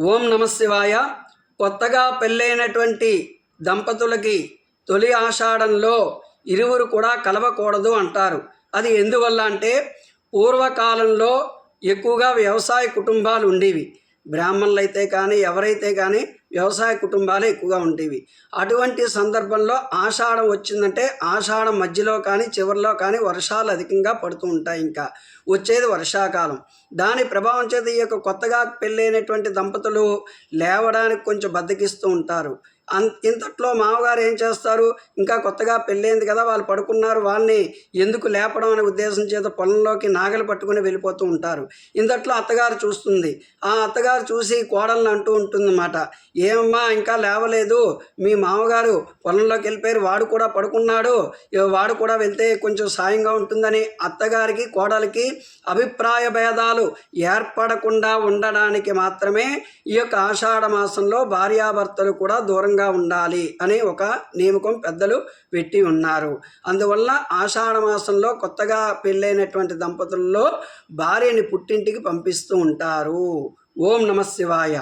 ఓం నమ శివాయ. కొత్తగా పెళ్ళైనటువంటి దంపతులకి తొలి ఆషాఢంలో ఇరువురు కూడా కలవకూడదు అంటారు. అది ఎందువల్ల అంటే పూర్వకాలంలో ఎక్కువగా వ్యవసాయ కుటుంబాలు ఉండేవి. బ్రాహ్మణులు అయితే కానీ ఎవరైతే కానీ వ్యవసాయ కుటుంబాలే ఎక్కువగా ఉండేవి. అటువంటి సందర్భంలో ఆషాఢం వచ్చిందంటే ఆషాఢం మధ్యలో కానీ చివరిలో కానీ వర్షాలు అధికంగా పడుతూ ఉంటాయి ఇంకా. వచ్చేది వర్షాకాలం. దాని ప్రభావం చేత ఈ యొక్క కొత్తగా పెళ్ళైనటువంటి దంపతులు లేవడానికి కొంచెం బద్దకిస్తూ ఉంటారు. ఇంతట్లో మామగారు ఏం చేస్తారు? ఇంకా కొత్తగా పెళ్ళైంది కదా వాళ్ళు పడుకున్నారు వాళ్ళని ఎందుకు లేపడం అనే ఉద్దేశం చేత పొలంలోకి నాగలు పట్టుకుని వెళ్ళిపోతూ ఉంటారు. ఇంతట్లో అత్తగారు చూస్తుంది. ఆ అత్తగారు చూసి కోడల్ని అంటూ ఉంటుందన్నమాట. ఏమమ్మా ఇంకా లేవలేదు. మీ మామగారు పొలంలోకి వెళ్ళిపోయారు వాడు కూడా పడుకున్నాడు. వాడు కూడా వెళ్తే కొంచెం సాయంగా ఉంటుందని అత్తగారికి కోడలికి అభిప్రాయ భేదాలు ఏర్పడకుండా ఉండడానికి మాత్రమే ఈ యొక్క ఆషాఢ మాసంలో భార్యాభర్తలు కూడా దూరంగా ఉండాలి అనే ఒక నియమకం పెద్దలు పెట్టి ఉన్నారు. అందువల్ల ఆషాఢ మాసంలో కొత్తగా పెళ్ళైనటువంటి దంపతుల్లో భార్యని పుట్టింటికి పంపిస్తూ ఉంటారు. ఓం నమ శివాయ.